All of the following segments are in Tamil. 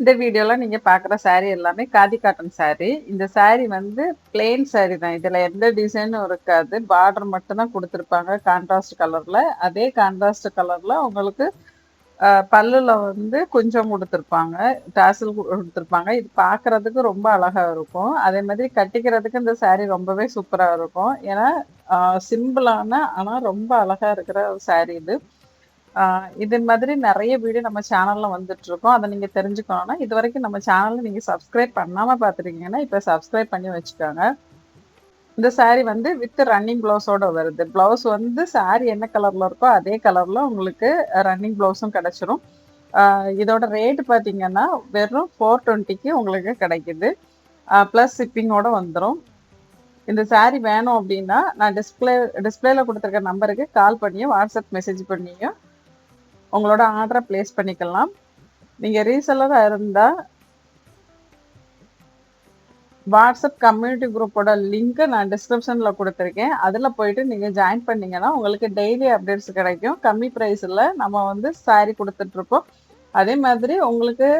இந்த வீடியோலாம் நீங்கள் பார்க்குற சாரீ எல்லாமே காதி காட்டன் சாரீ இந்த சாரீ வந்து பிளெயின் சாரீ தான். இதில் எந்த டிசைனும் இருக்காது. பார்டர் மட்டும்தான் கொடுத்துருப்பாங்க கான்ட்ராஸ்ட் கலரில் அதே கான்ட்ராஸ்ட் கலரில் உங்களுக்கு பல்லில் பல்லுல வந்து கொஞ்சம் கொடுத்துருப்பாங்க டாசல் கொடுத்துருப்பாங்க இது பார்க்கறதுக்கு ரொம்ப அழகாக இருக்கும். அதே மாதிரி கட்டிக்கிறதுக்கு இந்த சாரீ ரொம்பவே சூப்பராக இருக்கும். ஏன்னா, சிம்பிளான ஆனால் ரொம்ப அழகாக இருக்கிற ஒரு இது. இது மாதிரி நிறைய வீடியோ நம்ம சேனல்ல வந்துட்டுருக்கும். அதை நீங்க தெரிஞ்சுக்கணும்னா, இதுவரைக்கும் நம்ம சேனல்ல நீங்க சப்ஸ்கிரைப் பண்ணாம பார்த்துருக்கீங்கன்னா, இப்ப சப்ஸ்கிரைப் பண்ணி வச்சுக்கோங்க. இந்த saree வந்து வித் ரன்னிங் ப்ளவுஸோட வருது. ப்ளவுஸ் வந்து saree என்ன கலர்ல இருக்கோ, அதே கலர்ல உங்களுக்கு ரன்னிங் ப்ளவுஸும் கிடைச்சிரும். இதோட ரேட் பார்த்தீங்கன்னா, வெறும் 420க்கு உங்களுக்கு கிடைக்குது. ப்ளஸ் ஷிப்பிங்கோட வந்துடும் இந்த saree வேணும் அப்படின்னா நான் டிஸ்பிளே டிஸ்பிளேல கொடுத்துருக்க நம்பருக்கு கால் பண்ணியும் வாட்ஸ்அப் மெசேஜ் பண்ணியும் உங்களோட ஆர்டரை பிளேஸ் பண்ணிக்கலாம். நீங்கள் ரீசெல்லராக இருந்தால் வாட்ஸ்அப் கம்யூனிட்டி குரூப்போட லிங்க்கை நான் டிஸ்கிரிப்ஷனில் கொடுத்துருக்கேன் அதில் போயிட்டு நீங்கள் ஜாயின் பண்ணீங்கன்னா, உங்களுக்கு டெய்லி அப்டேட்ஸ் கிடைக்கும். கம்மி ப்ரைஸில் நம்ம வந்து சாரீ கொடுத்துட்ருப்போம் அதே மாதிரி உங்களுக்கு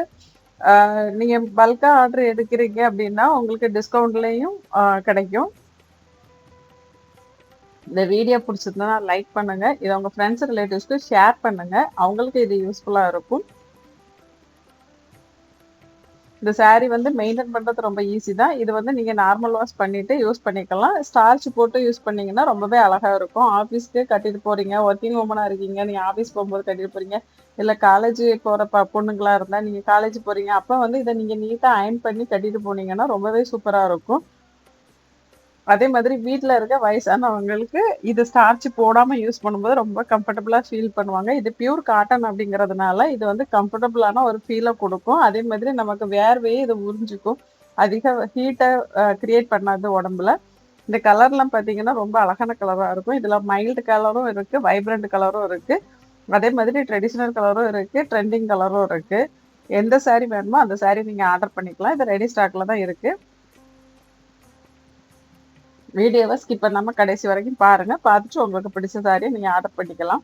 நீங்கள் பல்காக ஆர்டர் எடுக்கிறீங்க அப்படின்னா உங்களுக்கு டிஸ்கவுண்ட்லேயும் கிடைக்கும். இந்த வீடியோ பிடிச்சிருந்தா லைக் பண்ணுங்க. இதை உங்க ஃப்ரெண்ட்ஸ், ரிலேட்டிவ்ஸ்க்கு ஷேர் பண்ணுங்க. அவங்களுக்கு இது யூஸ்ஃபுல்லா இருக்கும். இந்த saree வந்து மெயின்டைன் பண்றது ரொம்ப ஈஸி தான். இது வந்து நீங்க நார்மல் வாஷ் பண்ணிட்டு யூஸ் பண்ணிக்கலாம். ஸ்டார்ச் போட்டு யூஸ் பண்ணீங்கன்னா, ரொம்பவே அழகா இருக்கும். ஆஃபீஸ்க்கு கட்டிட்டு போறீங்க, ஒர்க்கிங் உமனாக இருக்கீங்க, நீங்க ஆஃபீஸ் போகும்போது கட்டிட்டு போறீங்க. இல்ல காலேஜ் போற ப பொண்ணுங்களா இருந்தா, நீங்க காலேஜ் போறீங்க. அப்ப வந்து இதை நீங்க நீட்டா அயர்ன் பண்ணி கட்டிட்டு போனீங்கன்னா, ரொம்பவே சூப்பரா இருக்கும். அதே மாதிரி வீட்டில் இருக்க வயசானவங்களுக்கு இது ஸ்டார்ச் போடாமல் யூஸ் பண்ணும்போது ரொம்ப கம்ஃபர்டபுளாக ஃபீல் பண்ணுவாங்க. இது பியூர் காட்டன் அப்படிங்கிறதுனால இது வந்து கம்ஃபர்டபுளான ஒரு ஃபீலை கொடுக்கும் அதே மாதிரி நமக்கு வேர்வையே இது உறிஞ்சிக்கும். அதிக ஹீட்டை கிரியேட் பண்ணாது உடம்புல. இந்த கலர்லாம் பார்த்தீங்கன்னா, ரொம்ப அழகான கலராக இருக்கும். இதில் மைல்டு கலரும் இருக்குது வைப்ரண்ட் கலரும் இருக்குது அதே மாதிரி ட்ரெடிஷ்னல் கலரும் இருக்குது ட்ரெண்டிங் கலரும் இருக்குது எந்த சாரீ வேணுமோ அந்த சாரீ நீங்கள் ஆர்டர் பண்ணிக்கலாம். இது ரெடி ஸ்டாக்ல தான் இருக்குது வீடியோவை ஸ்கிப் பண்ணாமல் கடைசி வரைக்கும் பாருங்கள் பார்த்துட்டு உங்களுக்கு பிடிச்ச saree நீங்கள் ஆர்டர் பண்ணிக்கலாம்.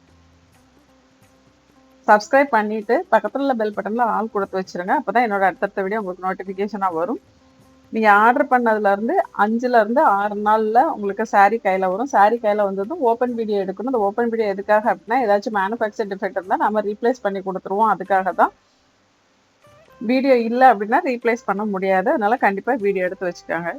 சப்ஸ்கிரைப் பண்ணிவிட்டு பக்கத்தில் உள்ள பெல் பட்டனில் ஆள் கொடுத்து வச்சுருங்க. அப்பதான் என்னோடய அடுத்தடுத்த வீடியோ உங்களுக்கு நோட்டிஃபிகேஷனாக வரும். நீங்கள் ஆர்டர் பண்ணதுலேருந்து அஞ்சுலேருந்து ஆறு நாளில் உங்களுக்கு saree கையில் வரும். சாரி கையில் வந்ததும் ஓப்பன் வீடியோ எடுக்கணும். அந்த ஓப்பன் வீடியோ எதுக்காக அப்படின்னா ஏதாச்சும் மேனுஃபேக்சர் டிஃபெக்ட் இருந்தால் நம்ம ரீப்ளேஸ் பண்ணி கொடுத்துருவோம் அதுக்காக தான். வீடியோ இல்லை அப்படின்னா ரீப்ளேஸ் பண்ண முடியாது. அதனால் கண்டிப்பாக வீடியோ எடுத்து வச்சுக்காங்க